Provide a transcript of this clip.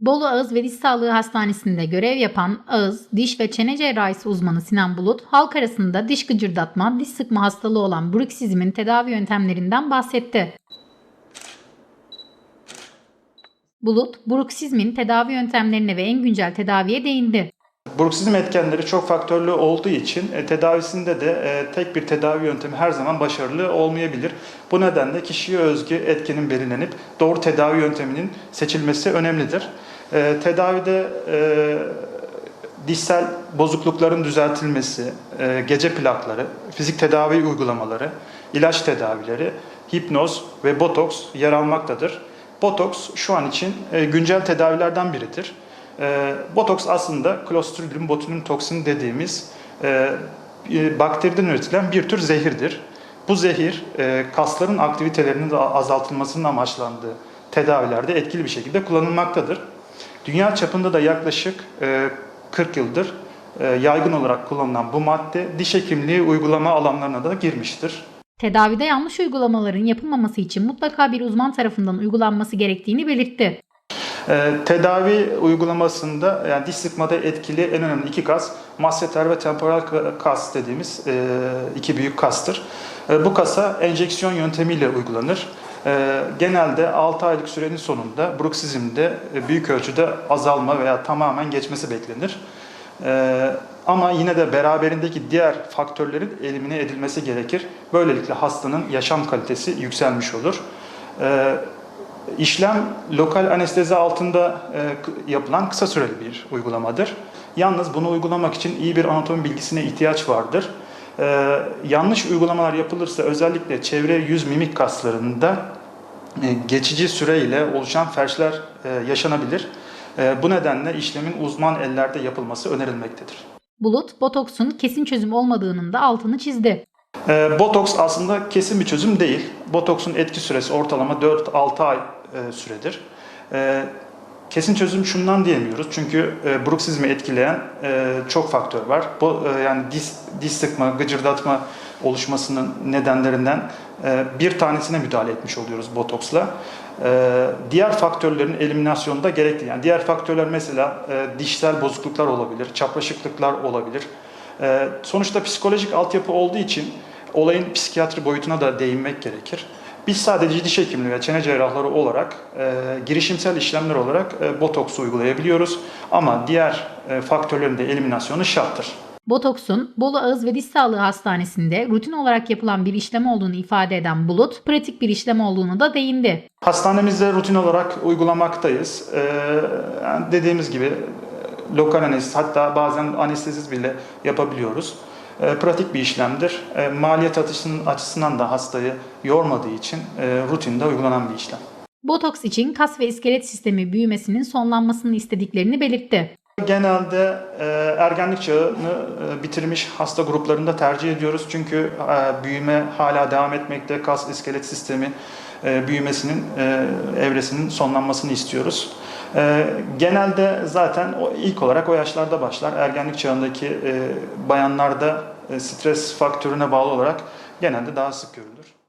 Bolu Ağız ve Diş Sağlığı Hastanesi'nde görev yapan ağız, diş ve çene cerrahisi uzmanı Sinan Bulut, halk arasında diş gıcırdatma, diş sıkma hastalığı olan bruksizmin tedavi yöntemlerinden bahsetti. Bulut, bruksizmin tedavi yöntemlerine ve en güncel tedaviye değindi. Bruksizm etkenleri çok faktörlü olduğu için e, tedavisinde de e, tek bir tedavi yöntemi her zaman başarılı olmayabilir. Bu nedenle kişiye özgü etkenin belirlenip doğru tedavi yönteminin seçilmesi önemlidir. E, tedavide e, dişsel bozuklukların düzeltilmesi, e, gece plakları, fizik tedavi uygulamaları, ilaç tedavileri, hipnoz ve botoks yer almaktadır. Botoks şu an için e, güncel tedavilerden biridir. E, botoks aslında Clostridium botulinum toxin dediğimiz e, e, bakteriden üretilen bir tür zehirdir. Bu zehir e, kasların aktivitelerinin azaltılmasının amaçlandığı tedavilerde etkili bir şekilde kullanılmaktadır. Dünya çapında da yaklaşık e, 40 yıldır yaygın olarak kullanılan bu madde diş hekimliği uygulama alanlarına da girmiştir. Tedavide yanlış uygulamaların yapılmaması için mutlaka bir uzman tarafından uygulanması gerektiğini belirtti. Ee, tedavi uygulamasında yani diş sıkmada etkili en önemli iki kas masseter ve temporal kas dediğimiz e, iki büyük kastır. E, bu kasa enjeksiyon yöntemiyle uygulanır. E, genelde 6 aylık sürenin sonunda bruksizmde e, büyük ölçüde azalma veya tamamen geçmesi beklenir. Ama yine de beraberindeki diğer faktörlerin elimine edilmesi gerekir. Böylelikle hastanın yaşam kalitesi yükselmiş olur. İşlem lokal anestezi altında e, yapılan kısa süreli bir uygulamadır. Yalnız bunu uygulamak için iyi bir anatomi bilgisine ihtiyaç vardır. E, yanlış uygulamalar yapılırsa özellikle çevre yüz mimik kaslarında e, geçici süreyle oluşan felçler e, yaşanabilir. E, bu nedenle işlemin uzman ellerde yapılması önerilmektedir. Bulut, botoksun kesin çözüm olmadığının da altını çizdi. E, Botoks aslında kesin bir çözüm değil. Botoksun etki süresi ortalama 4-6 ay e, süredir. E, kesin çözüm şundan diyemiyoruz. Çünkü e, bruksizmi etkileyen e, çok faktör var. Bu e, yani diş, diş sıkma, gıcırdatma oluşmasının nedenlerinden bir tanesine müdahale etmiş oluyoruz botoksla. Diğer faktörlerin eliminasyonu da gerekli. Yani diğer faktörler mesela e, dişsel bozukluklar olabilir, çapraşıklıklar olabilir. Ee, sonuçta psikolojik altyapı olduğu için olayın psikiyatri boyutuna da değinmek gerekir. Biz sadece diş hekimliği ve çene cerrahları olarak e, girişimsel işlemler olarak e, botoks uygulayabiliyoruz. Ama diğer e, faktörlerin de eliminasyonu şarttır. Botoksun, Bolu Ağız ve Diş Sağlığı Hastanesi'nde rutin olarak yapılan bir işlem olduğunu ifade eden Bulut, pratik bir işlem olduğunu da değindi. Hastanemizde rutin olarak uygulamaktayız. Ee, dediğimiz gibi lokal anestezi hatta bazen anesteziz bile yapabiliyoruz. Ee, pratik bir işlemdir. Ee, maliyet açısından, açısından da hastayı yormadığı için e, rutinde uygulanan bir işlem. Botoks için kas ve iskelet sistemi büyümesinin sonlanmasını istediklerini belirtti. Genelde e, ergenlik çağını e, bitirmiş hasta gruplarında tercih ediyoruz. Çünkü e, büyüme hala devam etmekte. Kas iskelet sistemi e, büyümesinin e, evresinin sonlanmasını istiyoruz. E, genelde zaten o, ilk olarak o yaşlarda başlar. Ergenlik çağındaki e, bayanlarda stres faktörüne bağlı olarak genelde daha sık görülür.